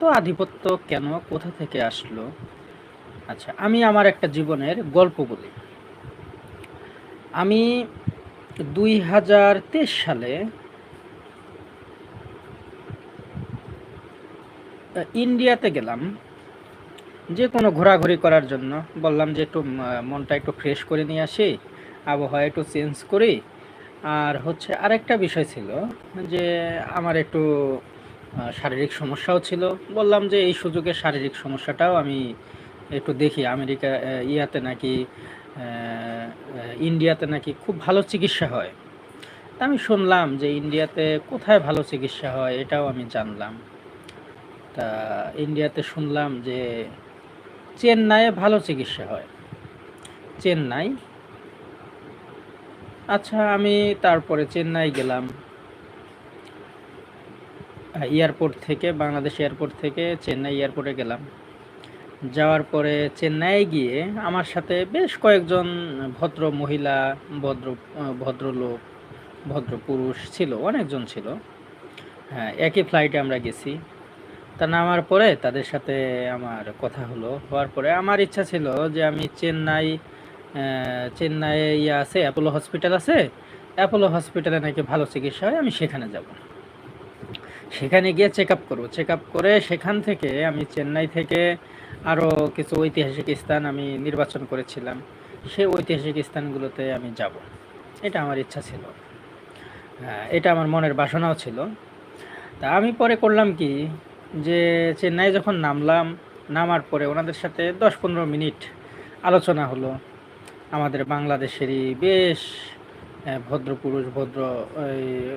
তো আধিপত্য কেন? কোথা থেকে আসলো? আচ্ছা আমি আমার একটা জীবনের গল্প বলি। আমি দুই হাজার তেইশ সালে ইন্ডিয়াতে গেলাম। যে কোনো ঘোরাঘুরি করার জন্য। বললাম যে একটু মনটা একটু ফ্রেশ করে নিয়ে আসি, আবহাওয়া একটু চেঞ্জ করি। আর হচ্ছে আরেকটা বিষয় ছিল যে, আমার একটু শারীরিক সমস্যাও ছিল। বললাম যে এই সুযোগে শারীরিক সমস্যাটাও আমি একটু দেখি। আমেরিকা ইয়াতে নাকি ইন্ডিয়াতে নাকি খুব ভালো চিকিৎসা হয়। তা আমি শুনলাম যে ইন্ডিয়াতে কোথায় ভালো চিকিৎসা হয় এটাও আমি জানলাম। তা ইন্ডিয়াতে শুনলাম যে চেন্নাইয়ে ভালো চিকিৎসা হয়। চেন্নাই? আচ্ছা আমি তারপরে চেন্নাই গেলাম। এয়ারপোর্ট থেকে, বাংলাদেশ এয়ারপোর্ট থেকে চেন্নাই এয়ারপোর্টে গেলাম। যাওয়ার পরে চেন্নাই গিয়ে আমার সাথে বেশ কয়েকজন ভদ্র মহিলা, ভদ্র ভদ্রলোক, ভদ্র পুরুষ ছিল, অনেকজন ছিল। হ্যাঁ একই ফ্লাইটে আমরা গেছি। তা নামার পরে তাদের সাথে আমার কথা হলো। হওয়ার পরে আমার ইচ্ছা ছিল যে আমি চেন্নাই চেন্নাইয়ে ইয়ে আছে, অ্যাপোলো হসপিটাল আছে। অ্যাপোলো হসপিটালে নাকি ভালো চিকিৎসা হয়, আমি সেখানে যাব। সেখানে গিয়ে চেক আপ করব। চেক আপ করে সেখান থেকে আমি চেন্নাই থেকে আরও কিছু ঐতিহাসিক স্থান আমি নির্বাচন করেছিলাম। সেই ঐতিহাসিক স্থানগুলোতে আমি যাব। এটা আমার ইচ্ছা ছিল। হ্যাঁ এটা আমার মনের বাসনাও ছিল। তা আমি পরে করলাম কি? যে চেন্নাই যখন নামলাম, নামার পরে ওনাদের সাথে দশ পনেরো মিনিট আলোচনা হলো। আমাদের বাংলাদেশেরই বেশ ভদ্র পুরুষ ভদ্র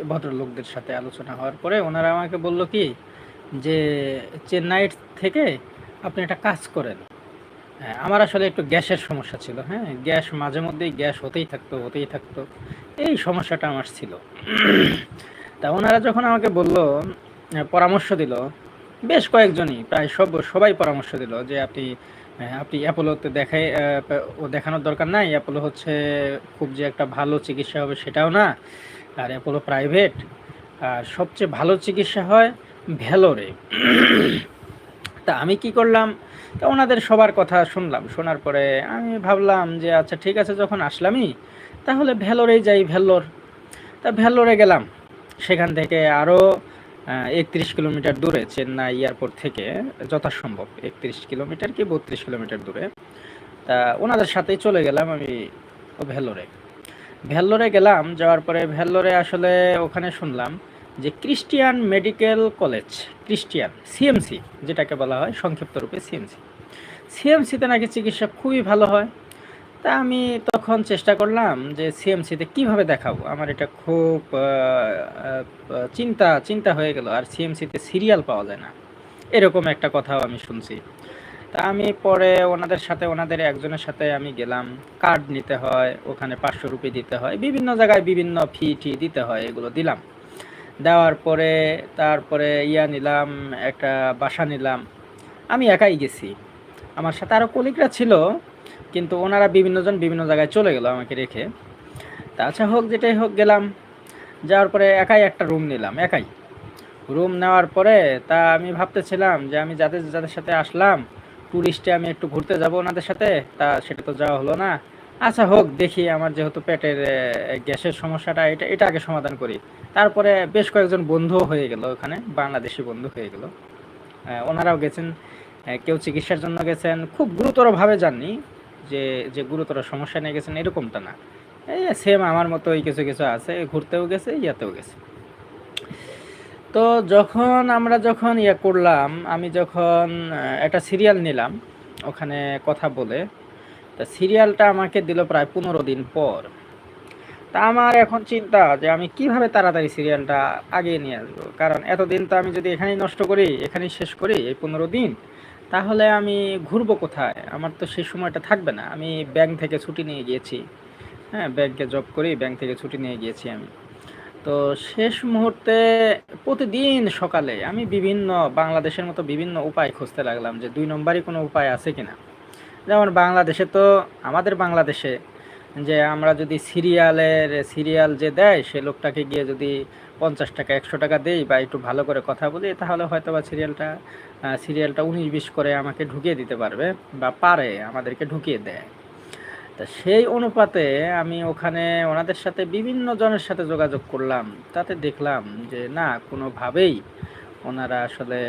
ভদ্রলোকদের সাথে আলোচনা হওয়ার পরে ওনারা আমাকে বলল কি যে চেন্নাই থেকে আপনি একটা কাজ করেন। হ্যাঁ, আমার আসলে একটু গ্যাসের সমস্যা ছিল হ্যাঁ গ্যাস মাঝে মধ্যেই গ্যাস হতেই থাকতো হতেই থাকতো এই সমস্যাটা আমার ছিল। তা ওনারা যখন আমাকে বলল পরামর্শ দিল বেশ কয়েকজনই প্রায় সব সবাই পরামর্শ দিল যে আপনি আহ, আপনি অ্যাপোলোতে দেখাই ও দেখানোর দরকার নাই। অ্যাপোলো হচ্ছে খুব যে একটা ভালো চিকিৎসা হবে সেটাও না। আর অ্যাপোলো প্রাইভেট। আর সবচেয়ে ভালো চিকিৎসা হয় ভেলোরে তা আমি কি করলাম? তা ওনাদের সবার কথা শুনলাম। শোনার পরে আমি ভাবলাম যে আচ্ছা ঠিক আছে যখন আসলামই তাহলে ভেলোরেই যাই ভেলোর তা ভেলোরে গেলাম। সেখান থেকে আরও একত্রিশ কিলোমিটার দূরে চেন্নাই এয়ারপোর্ট থেকে যথাসম্ভব একত্রিশ কিলোমিটার কি বত্রিশ কিলোমিটার দূরে। তা ওনাদের সাথেই চলে গেলাম আমি ভেলোরে ভেলোরে গেলাম, যাওয়ার পরে ভেলোরে আসলে ওখানে শুনলাম যে Christian medical college, Christian, CMC যেটাকে বলা হয় সংক্ষিপ্ত রূপে সিএমসি। সিএমসিতে নাকি চিকিৎসা খুবই ভালো হয়। তা আমি তখন চেষ্টা করলাম যে সিএমসিতে কীভাবে দেখাবো। আমার এটা খুব চিন্তা চিন্তা হয়ে গেল। আর সিএমসিতে সিরিয়াল পাওয়া যায় না। এরকম একটা কথাও আমি শুনছি। তা আমি পরে ওনাদের সাথে, ওনাদের একজনের সাথে আমি গেলাম। কার্ড নিতে হয়, ওখানে পাঁচশো রুপি দিতে হয়। বিভিন্ন জায়গায় বিভিন্ন ফি, টি দিতে হয়, এগুলো দিলাম। দেওয়ার পরে, তারপরে ইয়া নিলাম, একটা বাসা নিলাম। আমি একাই গেছি। আমার সাথে আরও কলিগরা ছিল। কিন্তু ওনারা বিভিন্নজন বিভিন্ন জায়গায় চলে গেল আমাকে রেখে। তা আচ্ছা হোক যেটাই হোক গেলাম। যাওয়ার পরে একাই একটা রুম নিলাম, একাই। রুম নেওয়ার পরে তা আমি ভাবতেছিলাম যে আমি যাদের যাদের সাথে আসলাম ট্যুরিস্টে আমি একটু ঘুরতে যাব ওনাদের সাথে, তা সেটা তো যাওয়া হলো না। আচ্ছা হোক, দেখি আমার যেহেতু পেটের গ্যাসের সমস্যাটা, এটা এটা আগে সমাধান করি। তারপরে বেশ কয়েকজন বন্ধু হয়ে গেল ওখানে, বাংলাদেশি বন্ধু হয়ে গেল। ওনারাও গেছেন কেউ চিকিৎসার জন্য গেছেন, খুব গুরুতরভাবে যাননি। যে যে গুরুতর সমস্যা নিয়ে গেছেন, এরকমটা না। এই সেম আমার মতোই কিছু কিছু আছে, ঘুরতেও গেছে, ইয়াতেও গেছে। তো যখন আমরা যখন ইয়ে করলাম, আমি যখন একটা সিরিয়াল নিলাম, ওখানে কথা বলে, তা সিরিয়ালটা আমাকে দিল প্রায় পনেরো দিন পর। তা আমার এখন চিন্তা যে আমি কীভাবে তাড়াতাড়ি সিরিয়ালটা আগে নিয়ে আসব? কারণ এতদিন তো আমি যদি এখানেই নষ্ট করি, এখানেই শেষ করি, এই পনেরো দিন তাহলে আমি ঘুরবো কোথায়? আমার তো সেই সময়টা থাকবে না। আমি ব্যাংক থেকে ছুটি নিয়ে গিয়েছি। হ্যাঁ ব্যাংকে জব করি, ব্যাংক থেকে ছুটি নিয়ে গিয়েছি আমি। তো শেষ মুহূর্তে প্রতিদিন সকালে আমি বিভিন্ন, বাংলাদেশের মতো বিভিন্ন উপায় খুঁজতে লাগলাম যে দুই নম্বরই কোনো উপায় আছে কিনা। যেমন বাংলাদেশে তো আমাদের বাংলাদেশে যে আমরা যদি সিরিয়ালের, সিরিয়াল যে দেয়, সে লোকটাকে গিয়ে যদি পঞ্চাশ টাকা, একশো টাকা দেই বা একটু ভালো করে কথা বলি, তাহলে হয়তো বা সিরিয়ালটা সিরিয়ালটা উনিশ বিশ করে আমাকে ঢুকিয়ে দিতে পারবে বা পারে, আমাদেরকে ঢুকিয়ে দেয়। তা সেই অনুপাতে আমি ওখানে ওনাদের সাথে বিভিন্ন জনের সাথে যোগাযোগ করলাম, তাতে দেখলাম যে না, কোনোভাবেই ওনারা আসলে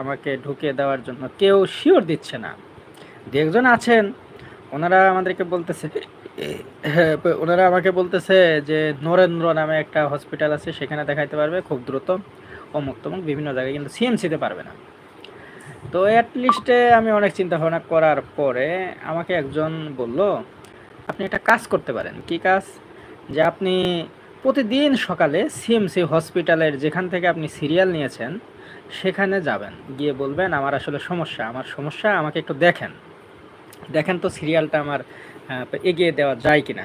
আমাকে ঢুকিয়ে দেওয়ার জন্য কেউ শিওর দিচ্ছে না। দু একজন আছেন, ওনারা আমাদেরকে বলতেছে হ্যাঁ ওনারা আমাকে বলতেছে যে নরেন্দ্র নামে একটা হসপিটাল আছে, সেখানে দেখাইতে পারবে খুব দ্রুত, অমুক তমুক, বিভিন্ন জায়গায়, কিন্তু সিএমসিতে পারবে না। তো অ্যাটলিস্টে আমি অনেক চিন্তা ভাবনা করার পরে আমাকে একজন বলল, আপনি একটা কাজ করতে পারেন। কি কাজ? যে আপনি প্রতিদিন সকালে সিএমসি হসপিটালের যেখান থেকে আপনি সিরিয়াল নিয়েছেন, সেখানে যাবেন। গিয়ে বলবেন, আমার আসলে সমস্যা, আমার সমস্যা, আমাকে একটু দেখেন। দেখেন তো সিরিয়ালটা আমার এগিয়ে দেওয়া যায় কিনা।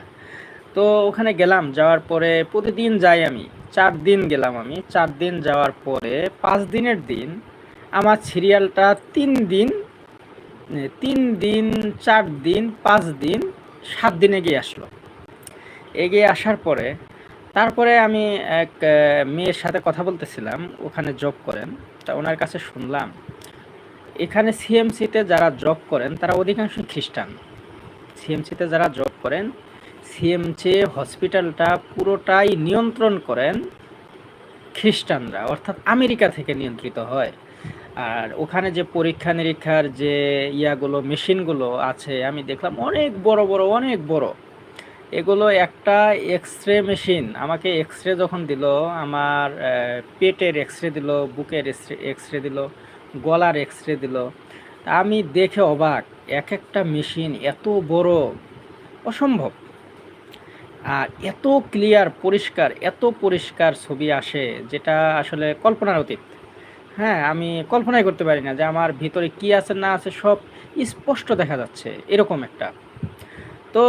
তো ওখানে গেলাম, যাওয়ার পরে প্রতিদিন যাই আমি। চার দিন গেলাম আমি। চার দিন যাওয়ার পরে পাঁচ দিনের দিন আমার সিরিয়ালটা তিন দিন তিন দিন, চার দিন, পাঁচ দিন, সাত দিন এগিয়ে আসলো। এগিয়ে আসার পরে, তারপরে আমি এক মেয়ের সাথে কথা বলতেছিলাম, ওখানে জব করেন। তা ওনার কাছে শুনলাম, এখানে সিএমসিতে যারা জব করেন, তারা অধিকাংশ খ্রিস্টান। সিএমসিতে যারা জব করেন, সিএমসি হসপিটালটা পুরোটাই নিয়ন্ত্রণ করেন খ্রিস্টানরা, অর্থাৎ আমেরিকা থেকে নিয়ন্ত্রিত হয়। আর ওখানে যে পরীক্ষা নিরীক্ষার যে ইয়াগুলো, মেশিনগুলো আছে, আমি দেখলাম অনেক বড় বড়, অনেক বড়। এগুলো একটা এক্স রে মেশিন আমাকে এক্স রে যখন দিল, আমার পেটের এক্স রে দিল, বুকের এক্স রে দিল, গলার এক্স রে দিল আমি দেখে অবাক এক একটা মেশিন এত বড় অসম্ভব। আর এত ক্লিয়ার পরিষ্কার, এত পরিষ্কার ছবি আসে যেটা আসলে কল্পনার অতীত। হ্যাঁ আমি কল্পনাই করতে পারি না যে আমার ভিতরে কি আছে, না আছে, সব স্পষ্ট দেখা যাচ্ছে এরকম একটা। তো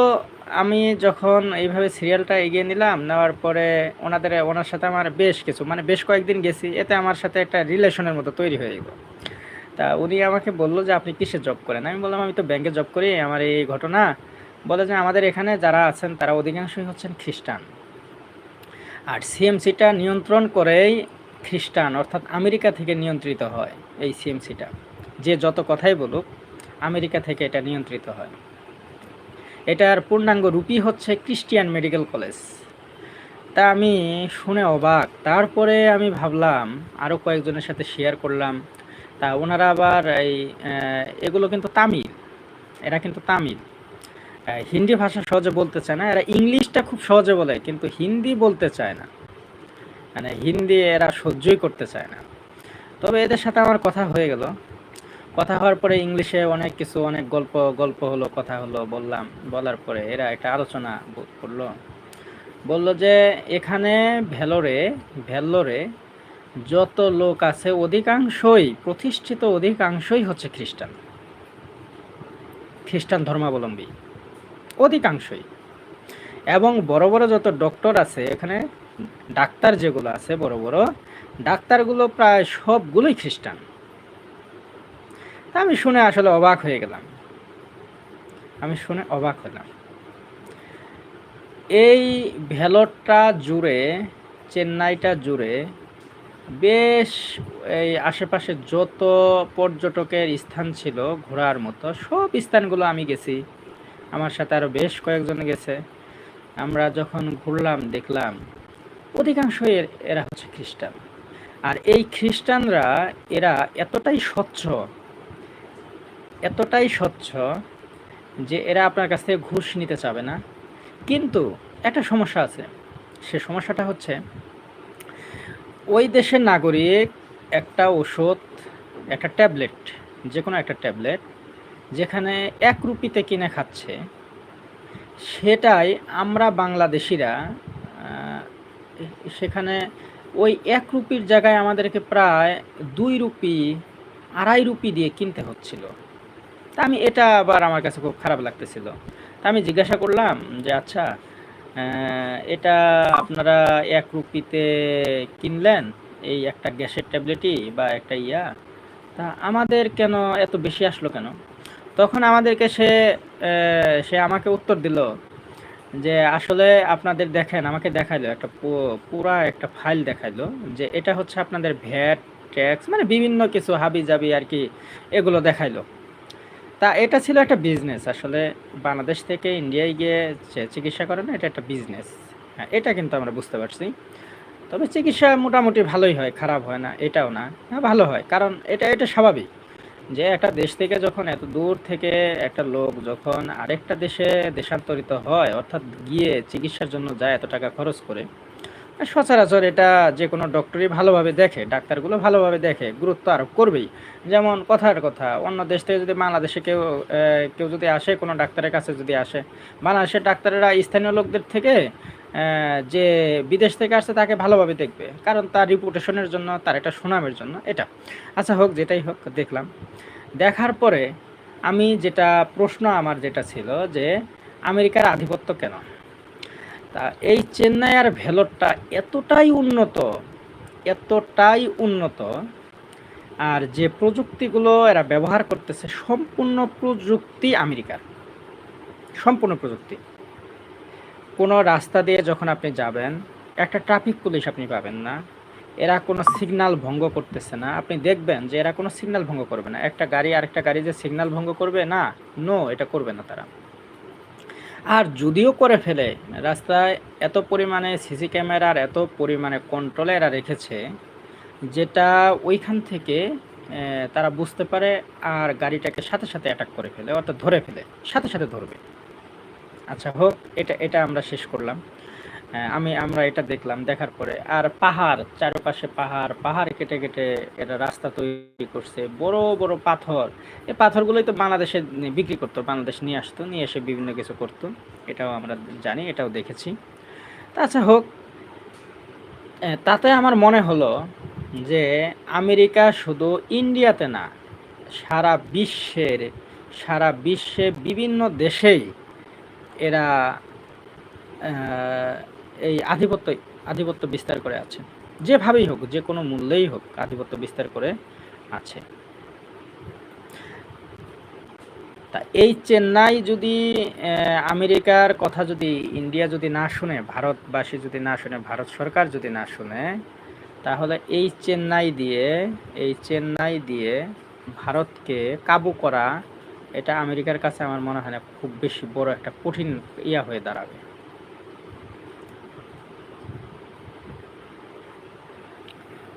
আমি যখন এইভাবে সিরিয়ালটা এগিয়ে নিলাম, নেওয়ার পরে ওনাদের, ওনার সাথে আমার বেশ কিছু মানে বেশ কয়েকদিন গেছি, এতে আমার সাথে একটা রিলেশনের মতো তৈরি হয়ে গেল। তা উনি আমাকে বলল যে, আপনি কিসে জব করেন? আমি বললাম, আমি তো ব্যাংকে জব করি, আমার এই ঘটনা। বলে যে, আমাদের এখানে যারা আছেন, তারা অধিকাংশই হচ্ছেন খ্রিস্টান। আর সিএমসিটা নিয়ন্ত্রণ করেই খ্রিস্টান, অর্থাৎ আমেরিকা থেকে নিয়ন্ত্রিত হয় এই সিএমসিটা যে যত কথাই বলুক, আমেরিকা থেকে এটা নিয়ন্ত্রিত হয়। এটার পূর্ণাঙ্গ রূপই হচ্ছে ক্রিস্টিয়ান মেডিকেল কলেজ তা আমি শুনে অবাক। তারপরে আমি ভাবলাম আরও কয়েকজনের সাথে শেয়ার করলাম। তা ওনারা আবার এই এগুলো কিন্তু তামিল। এরা কিন্তু তামিল। হিন্দি ভাষা সহজে বলতে চায় না। এরা ইংলিশটা খুব সহজে বলে, কিন্তু হিন্দি বলতে চায় না। মানে হিন্দি এরা সহ্যই করতে চায় না। তবে এদের সাথে আমার কথা হয়ে গেল। কথা হওয়ার পরে ইংলিশে অনেক কিছু, অনেক গল্প গল্প হলো, কথা হলো, বললাম। বলার পরে এরা একটা আলোচনা করল। বলল যে, এখানে ভেলোরে, ভেল্লোরে যত লোক আছে, অধিকাংশই, প্রতিষ্ঠিত অধিকাংশই হচ্ছে খ্রিস্টান। খ্রিস্টান ধর্মাবলম্বী। অধিকাংশই। এবং বড় বড় যত ডক্টর আছে, এখানে ডাক্তার যেগুলো আছে, বড় বড়, ডাক্তারগুলো প্রায় সবগুলোই খ্রিস্টান। তা আমি শুনে আসলে অবাক হয়ে গেলাম। আমি শুনে অবাক হলাম। এই ভেলোরটা জুড়ে, চেন্নাইটা জুড়ে বেশ, এই আশেপাশে যত পর্যটকের স্থান ছিল ঘোরার মতো, সব স্থানগুলো আমি গেছি। আমার সাথে আরও বেশ কয়েকজন গেছে। আমরা যখন ঘুরলাম, দেখলাম অধিকাংশ এরা হচ্ছে খ্রিস্টান। আর এই খ্রিস্টানরা, এরা এতটাই স্বচ্ছ এতটাই স্বচ্ছ যে এরা আপনার কাছ থেকে ঘুষ নিতে চাবে না। কিন্তু একটা সমস্যা আছে। সে সমস্যাটা হচ্ছে ওই দেশের নাগরিক একটা ওষুধ, একটা ট্যাবলেট যে কোনো একটা ট্যাবলেট, যেখানে এক রুপিতে কিনে খাচ্ছে। সেটাই আমরা বাংলাদেশিরা সেখানে ওই এক রুপির জায়গায় আমাদেরকে প্রায় দুই রুপি, আড়াই রুপি দিয়ে কিনতে হচ্ছিল। তা আমি, এটা আবার আমার কাছে খুব খারাপ লাগতেছিল। তা আমি জিজ্ঞাসা করলাম যে আচ্ছা এটা আপনারা এক রুপিতে কিনলেন, এই একটা গ্যাসের ট্যাবলেটই বা একটা ইয়া। তা আমাদের কেন এত বেশি আসলো কেন? তখন আমাদেরকে সে সে আমাকে উত্তর দিল যে আসলে আপনাদের দেখেন, আমাকে দেখাইলো একটা পুরা একটা ফাইল দেখাইলো যে এটা হচ্ছে আপনাদের ভ্যাট, ট্যাক্স মানে বিভিন্ন কিছু হাবি জাবি আর কি এগুলো দেখাইলো। তা এটা ছিল একটা বিজনেস আসলে বাংলাদেশ থেকে ইন্ডিয়ায় গিয়ে চিকিৎসা করে না, এটা একটা বিজনেস হ্যাঁ এটা কিন্তু আমরা বুঝতে পারছি। তবে চিকিৎসা মোটামুটি ভালোই হয়, খারাপ হয় না, এটাও না। হ্যাঁ ভালো হয়, কারণ এটা এটা স্বাভাবিক যে একটা দেশ থেকে যখন এত দূর থেকে একটা লোক যখন আরেকটা দেশে দেশান্তরিত হয়, অর্থাৎ গিয়ে চিকিৎসার জন্য যায় এত টাকা খরচ করে সচরাচর এটা যে কোনো ডক্টরই ভালোভাবে দেখে, ডাক্তারগুলো ভালোভাবে দেখে, গুরুত্ব আরোপ করবেই। যেমন কথার কথা, অন্য দেশ থেকে যদি বাংলাদেশে কেউ কেউ যদি আসে, কোনো ডাক্তারের কাছে যদি আসে, বাংলাদেশের ডাক্তারেরা স্থানীয় লোকদের থেকে যে বিদেশ থেকে আসছে তাকে ভালোভাবে দেখবে। কারণ তার রিপুটেশনের জন্য, তার একটা সুনামের জন্য, এটা। আচ্ছা হোক, যেটাই হোক, দেখলাম। দেখার পরে আমি যেটা প্রশ্ন আমার যেটা ছিল যে, আমেরিকার আধিপত্য কেন? তা এই চেন্নাই আর ভেলোরটা এতটাই উন্নত এতটাই উন্নত, আর যে প্রযুক্তিগুলো এরা ব্যবহার করতেছে সম্পূর্ণ প্রযুক্তি আমেরিকার। সম্পূর্ণ প্রযুক্তি। কোনো রাস্তা দিয়ে যখন আপনি যাবেন, একটা ট্রাফিক পুলিশ আপনি পাবেন না, এরা কোনো সিগন্যাল ভঙ্গ করতেছে না, আপনি দেখবেন যে এরা কোনো সিগন্যাল ভঙ্গ করবে না। একটা গাড়ি, আরেকটা গাড়ি যে সিগনাল ভঙ্গ করবে, না নো এটা করবে না তারা। আর যদিও করে ফেলে, রাস্তায় এত পরিমাণে সিসি ক্যামেরার এত পরিমাণে কন্ট্রোলে এরা রেখেছে, যেটা ওইখান থেকে তারা বুঝতে পারে আর গাড়িটাকে সাথে সাথে অ্যাটাক করে ফেলে, অর্থাৎ ধরে ফেলে, সাথে সাথে ধরবে। আচ্ছা হোক, এটা এটা আমরা শেষ করলাম। আমি, আমরা এটা দেখলাম, দেখার পরে। আর পাহাড়, চারপাশে পাহাড় পাহাড় কেটে কেটে এটা রাস্তা তৈরি করছে। বড় বড় পাথর। এই পাথরগুলোই তো বাংলাদেশে বিক্রি করতো, বাংলাদেশ নিয়ে আসতো, নিয়ে এসে বিভিন্ন কিছু করতো। এটাও আমরা জানি, এটাও দেখেছি। আচ্ছা হোক। তাতে আমার মনে হলো যে আমেরিকা শুধু ইন্ডিয়াতে না, সারা বিশ্বের, সারা বিশ্বে বিভিন্ন দেশেই এরা এই আধিপত্য আধিপত্য বিস্তার করে আছে। যেভাবেই হোক, যে কোনো মূল্যেই হোক, আধিপত্য বিস্তার করে আছে। তা এই চেন্নাই যদি আমেরিকার কথা যদি ইন্ডিয়া যদি না শুনে, ভারতবাসী যদি না শুনে, ভারত সরকার যদি না শুনে, তাহলে এই চেন্নাই দিয়ে, এই চেন্নাই দিয়ে ভারতকে কাবু করা, এটা আমেরিকার কাছে আমার মনে হয় না, খুব বেশি বড় একটা কঠিন ইয়া হয়ে দাঁড়াবে।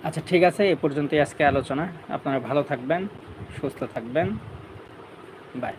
আচ্ছা ঠিক আছে এ পর্যন্তই আজকে আলোচনা। আপনারা ভালো থাকবেন সুস্থ থাকবেন। বাই